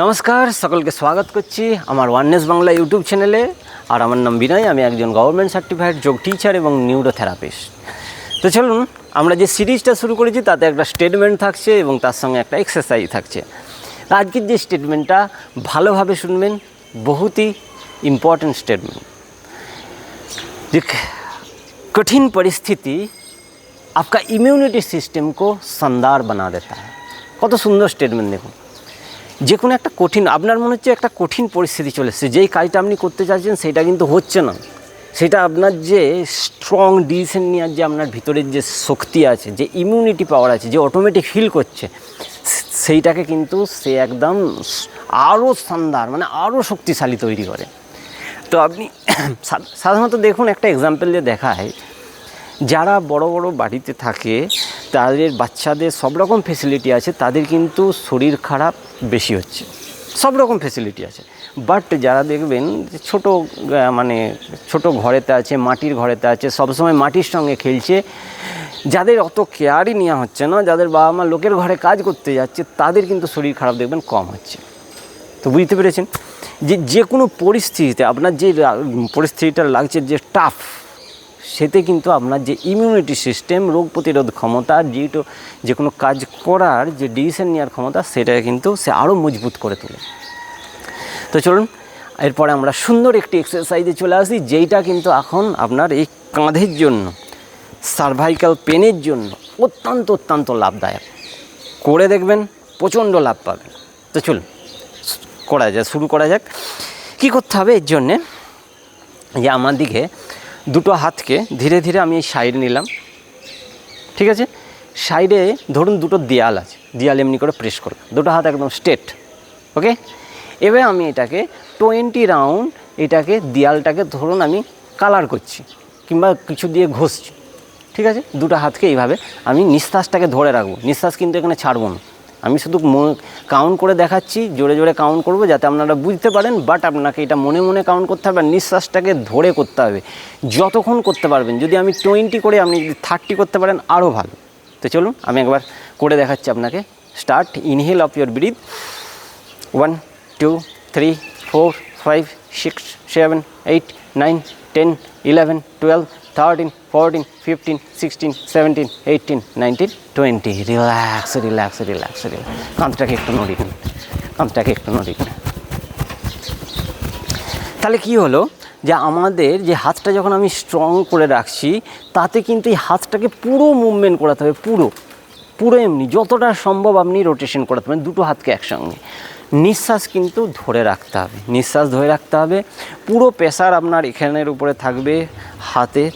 নমস্কার, সকলকে স্বাগত করছি আমার ওয়াননেস বাংলা ইউটিউব চ্যানেলে আর আমার নাম বিনয়, আমি একজন গভর্নমেন্ট সার্টিফাইড যোগ টিচার এবং নিউরোথেরাপিস্ট তো চলুন, আমরা যে সিরিজটা শুরু করেছি, তাতে একটা স্টেটমেন্ট থাকছে এবং তার সঙ্গে একটা এক্সারসাইজ থাকছে। আজকের যে স্টেটমেন্টটা ভালোভাবে শুনবেন, বহুতই ইম্পর্ট্যান্ট স্টেটমেন্ট যে কঠিন পরিস্থিতি आपका ইমিউনিটি সিস্টেমকে সন্দার বানা দেতা কত সুন্দর স্টেটমেন্ট দেখুন। যে কোনো একটা কঠিন, আপনার মনে হচ্ছে একটা কঠিন পরিস্থিতি চলে এসেছে, যেই কাজটা আপনি করতে চাইছেন সেটা কিন্তু হচ্ছে না। সেটা আপনার যে স্ট্রং ডিসিশন নেওয়ার যে আপনার ভিতরের যে শক্তি আছে, যে ইমিউনিটি পাওয়ার আছে, যে অটোমেটিক ফিল করছে, সেইটাকে কিন্তু সে একদম আরও শানদার মানে আরও শক্তিশালী তৈরি করে। তো আপনি সাধারণত দেখুন একটা এক্সাম্পল দিয়ে দেখায়, যারা বড় বড় বাড়িতে থাকে তাদের বাচ্চাদের সব রকম ফেসিলিটি আছে, তাদের কিন্তু শরীর খারাপ বেশি হচ্ছে। সব রকম ফেসিলিটি আছে। বাট যারা দেখবেন ছোটো মানে ছোট ঘরেতে আছে, মাটির ঘরেতে আছে, সবসময় মাটির সঙ্গে খেলছে, যাদের অত কেয়ারই নেওয়া হচ্ছে না, যাদের বাবা মা লোকের ঘরে কাজ করতে যাচ্ছে, তাদের কিন্তু শরীর খারাপ দেখবেন কম হচ্ছে। তো বুঝতে পেরেছেন? যে যে কোনো পরিস্থিতিতে আপনার যে পরিস্থিতিটা লাগছে, যে টাফ সেতে কিন্তু আপনার যে ইমিউনিটি সিস্টেম রোগ প্রতিরোধ ক্ষমতা, যেটো যে কোনো কাজ করার যে ডিসিশন নেওয়ার ক্ষমতা সেটা কিন্তু সে আরও মজবুত করে তোলে। তো চলুন, এরপরে আমরা সুন্দর একটি এক্সারসাইজে চলে আসি, যেইটা কিন্তু এখন আপনার এই কাঁধের জন্য সার্ভাইকাল পেনের জন্য অত্যন্ত অত্যন্ত লাভদায়ক। করে দেখবেন, প্রচণ্ড লাভ পাবেন। তো চলুন, করা যাক, শুরু করা যাক। কী করতে হবে এর জন্যে? যে আমার দিকে দুটো হাতকে ধীরে ধীরে আমি এই সাইড নিলাম। ঠিক আছে? সাইডে ধরুন দুটো দেয়াল আছে। দেয়াল এমনি করে প্রেস করলাম। দুটো হাত একদম স্ট্রেট ওকে এবার আমি এটাকে টোয়েন্টি রাউন্ড এটাকে দেয়ালটাকে ধরুন আমি কালার করছি কিংবা কিছু দিয়ে ঘষছি। ঠিক আছে? দুটো হাতকে এইভাবে আমি নিঃশ্বাসটাকে ধরে রাখব। নিঃশ্বাস কিন্তু এখানে ছাড়বো না। আমি শুধু কাউন্ট করে দেখাচ্ছি, জোরে জোরে কাউন্ট করব যাতে আপনারা বুঝতে পারেন বাট আপনাকে এটা মনে মনে কাউন্ট করতে হবে আর নিঃশ্বাসটাকে ধরে করতে হবে। যতক্ষণ করতে পারবেন, যদি আমি টোয়েন্টি করে আপনি যদি থার্টি করতে পারেন আরও ভালো। তো চলুন, আমি একবার করে দেখাচ্ছি আপনাকে। Start inhale of your breath one two three four five six seven eight nine ten eleven twelve thirteen fourteen fifteen sixteen seventeen eighteen nineteen twenty relax relax relax relax কাঁধটাকে একটু নড়ি কাঁধটাকে একটু নড়ি তাহলে কি হলো? যে আমাদের যে হাতটা যখন আমি স্ট্রং করে রাখছি, তাতে কিন্তু এই হাতটাকে পুরো মুভমেন্ট করাতে হবে, পুরো। পুরো এমনি, যতটা সম্ভব আপনি রোটেশন করাতে পারেন দুটো হাতকে একসঙ্গে। নিঃশ্বাস কিন্তু ধরে রাখতে হবে। নিঃশ্বাস ধরে রাখতে হবে। পুরো প্রেশার আপনার এখানের উপরে থাকবে, হাতে।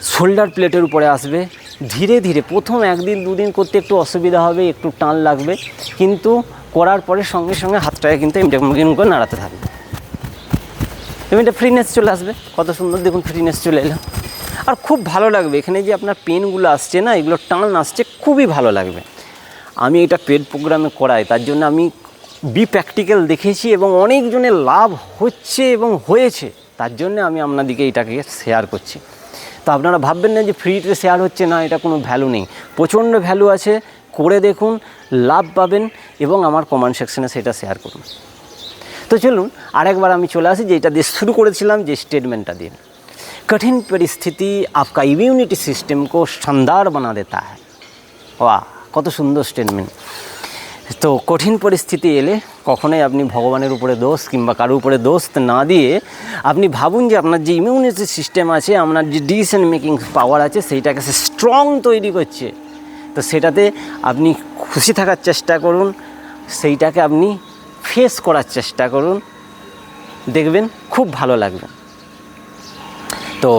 শোল্ডার প্লেটের উপরে আসবে। ধীরে ধীরে, প্রথম একদিন, দুদিন করতে একটু অসুবিধা হবে, একটু টান লাগবে। কিন্তু করার পরে সঙ্গে সঙ্গে হাতটাকে কিন্তু এমনি করে নাড়াতে থাকবে। এবং এটা ফ্রিনেস চলে আসবে। কত সুন্দর দেখুন ফ্রিনেস চলে এলো। আর খুব ভালো লাগবে, এখানে যে আপনার পেনগুলো আসছে না, এগুলো টান আসছে, খুবই ভালো লাগবে। আমি এটা পেড প্রোগ্রামে করাই, তার জন্য আমি বি প্র্যাকটিক্যাল দেখেছি এবং অনেকজনের লাভ হচ্ছে এবং হয়েছে তার জন্য আমি আপনাদিকে এটাকে শেয়ার করছি তো আপনারা ভাববেন না যে ফ্রিতে শেয়ার হচ্ছে না এটা কোনো ভ্যালু নেই প্রচণ্ড ভ্যালু আছে করে দেখুন লাভ পাবেন এবং আমার কমেন্ট সেকশনে সেটা শেয়ার করুন তো চলুন আরেকবার আমি চলে আসি যেটা দিয়ে শুরু করেছিলাম যে স্টেটমেন্টটা দিয়ে कठिन परिस्थिति आपका इम्यूनिटी सिस्टम को शानदार बना देता है বাহ কত সুন্দর স্টেটমেন্ট তো কঠিন পরিস্থিতি এলে কখনোই আপনি ভগবানের উপরে দোষ কিংবা কারোর উপরে দোষ না দিয়ে আপনি ভাবুন যে আপনার যে ইমিউনিটি সিস্টেম আছে, আপনার যে ডিসিশন মেকিং পাওয়ার আছে, সেইটাকে সে স্ট্রং তৈরি করছে। তো সেটাতে আপনি খুশি থাকার চেষ্টা করুন, সেইটাকে আপনি ফেস করার চেষ্টা করুন। দেখবেন খুব ভালো লাগবে। তো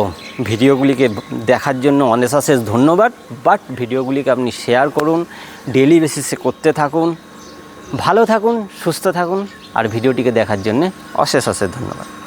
ভিডিওগুলিকে দেখার জন্য অনেক অশেষ ধন্যবাদ বাট ভিডিওগুলিকে আপনি শেয়ার করুন ডেলি বেসিসে করতে থাকুন, ভালো থাকুন, সুস্থ থাকুন, আর ভিডিওটিকে দেখার জন্য অশেষ অশেষ ধন্যবাদ।